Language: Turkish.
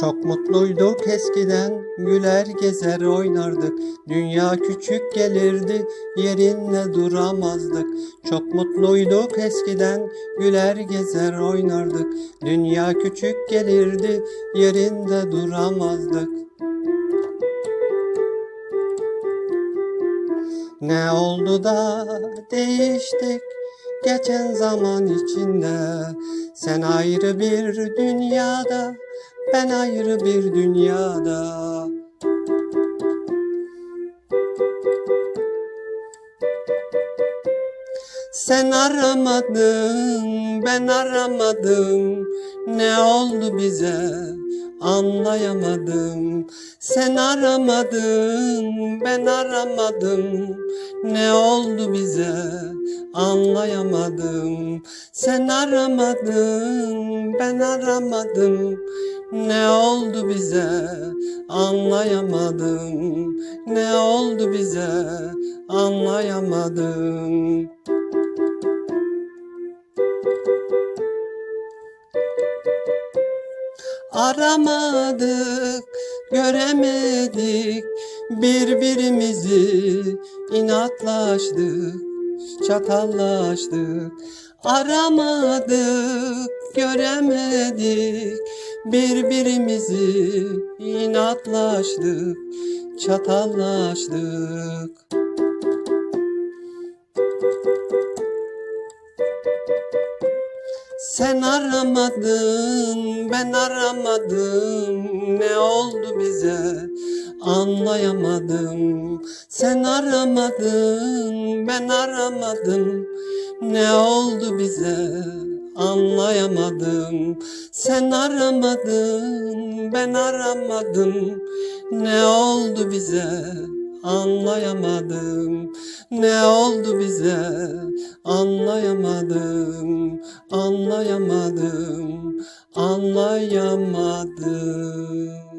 Çok mutluyduk eskiden, güler gezer oynardık. Dünya küçük gelirdi, yerinde duramazdık. Çok mutluyduk eskiden, güler gezer oynardık. Dünya küçük gelirdi, yerinde duramazdık. Ne oldu da değiştik geçen zaman içinde Sen ayrı bir dünyada ben ayrı bir dünyada Sen aramadın, ben aramadım. Ne oldu bize? Anlayamadım. Sen aramadın, ben aramadım. Ne oldu bize? Anlayamadım. Sen aramadın, ben aramadım. Ne oldu bize? Anlayamadım. Ne oldu bize? Anlayamadım. Aramadık, göremedik birbirimizi inatlaştık, çatallaştık. Aramadık, göremedik birbirimizi inatlaştık, çatallaştık. Sen aramadın, ben aramadım. Ne oldu bize? Anlayamadım. Sen aramadın, ben aramadım. Ne oldu bize? Anlayamadım. Sen aramadın, ben aramadım. Ne oldu bize? Anlayamadım. Ne oldu bize? Anlayamadım. Anlayamadım. Anlayamadım.